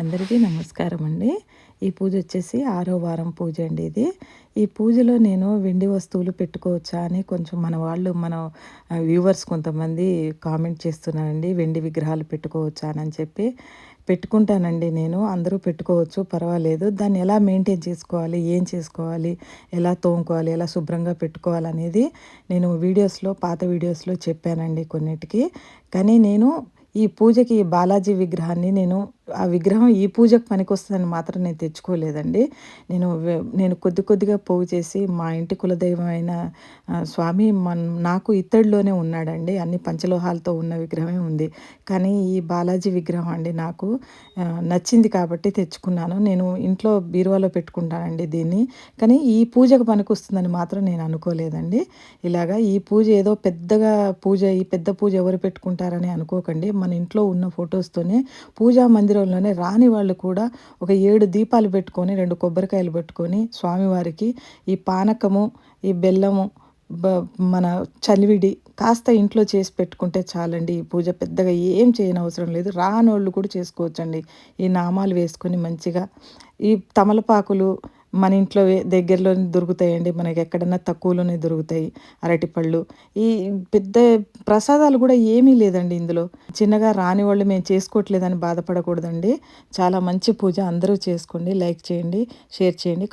అందరికీ నమస్కారం అండి. ఈ పూజ వచ్చేసి ఆరో వారం పూజ అండి ఇది. ఈ పూజలో నేను వెండి వస్తువులు పెట్టుకోవచ్చా అని కొంచెం మన వాళ్ళు మన వ్యూవర్స్ కొంతమంది కామెంట్ చేస్తున్నారండి. వెండి విగ్రహాలు పెట్టుకోవచ్చా అని చెప్పి పెట్టుకుంటానండి నేను. అందరూ పెట్టుకోవచ్చు పర్వాలేదు. దాన్ని ఎలా మెయింటైన్ చేసుకోవాలి ఏం చేసుకోవాలి ఎలా తోముకోవాలి ఎలా శుభ్రంగా పెట్టుకోవాలి అనేది నేను వీడియోస్లో పాత వీడియోస్లో చెప్పానండి కొన్నిటికి. కానీ నేను ఈ పూజకి బాలాజీ విగ్రహాన్ని నేను ఆ విగ్రహం ఈ పూజకు పనికొస్తుందని మాత్రం నేను తెచ్చుకోలేదండి. నేను నేను కొద్ది కొద్దిగా పోగు చేసి మా ఇంటి కులదైవమైన స్వామి మన నాకు ఇత్తడిలోనే ఉన్నాడండి. అన్ని పంచలోహాలతో ఉన్న విగ్రహమే ఉంది. కానీ ఈ బాలాజీ విగ్రహం అండి నాకు నచ్చింది కాబట్టి తెచ్చుకున్నాను. నేను ఇంట్లో బీరువాలో పెట్టుకుంటానండి దీన్ని. కానీ ఈ పూజకు పనికొస్తుందని మాత్రం నేను అనుకోలేదండి. ఇలాగా ఈ పూజ ఏదో పెద్దగా పూజ ఈ పెద్ద పూజ ఎవరు పెట్టుకుంటారని అనుకోకండి. మన ఇంట్లో ఉన్న ఫొటోస్తోనే పూజా మందిరం రోజుల్లోనే రాని వాళ్ళు కూడా ఒక ఏడు దీపాలు పెట్టుకొని రెండు కొబ్బరికాయలు పెట్టుకొని స్వామివారికి ఈ పానకము ఈ బెల్లము మన చలివిడి కాస్త ఇంట్లో చేసి పెట్టుకుంటే చాలండి. ఈ పూజ పెద్దగా ఏం చేయని అవసరం లేదు. రానోళ్ళు కూడా చేసుకోవచ్చండి. ఈ నామాలు వేసుకొని మంచిగా ఈ తమలపాకులు మన ఇంట్లో దగ్గరలోనే దొరుకుతాయండి. మనకి ఎక్కడన్నా తక్కువలోనే దొరుకుతాయి అరటిపళ్ళు. ఈ పెద్ద ప్రసాదాలు కూడా ఏమీ లేదండి ఇందులో. చిన్నగా రాని వాళ్ళు మేము చేసుకోవట్లేదని బాధపడకూడదండి. చాలా మంచి పూజ అందరూ చేసుకోండి. లైక్ చేయండి షేర్ చేయండి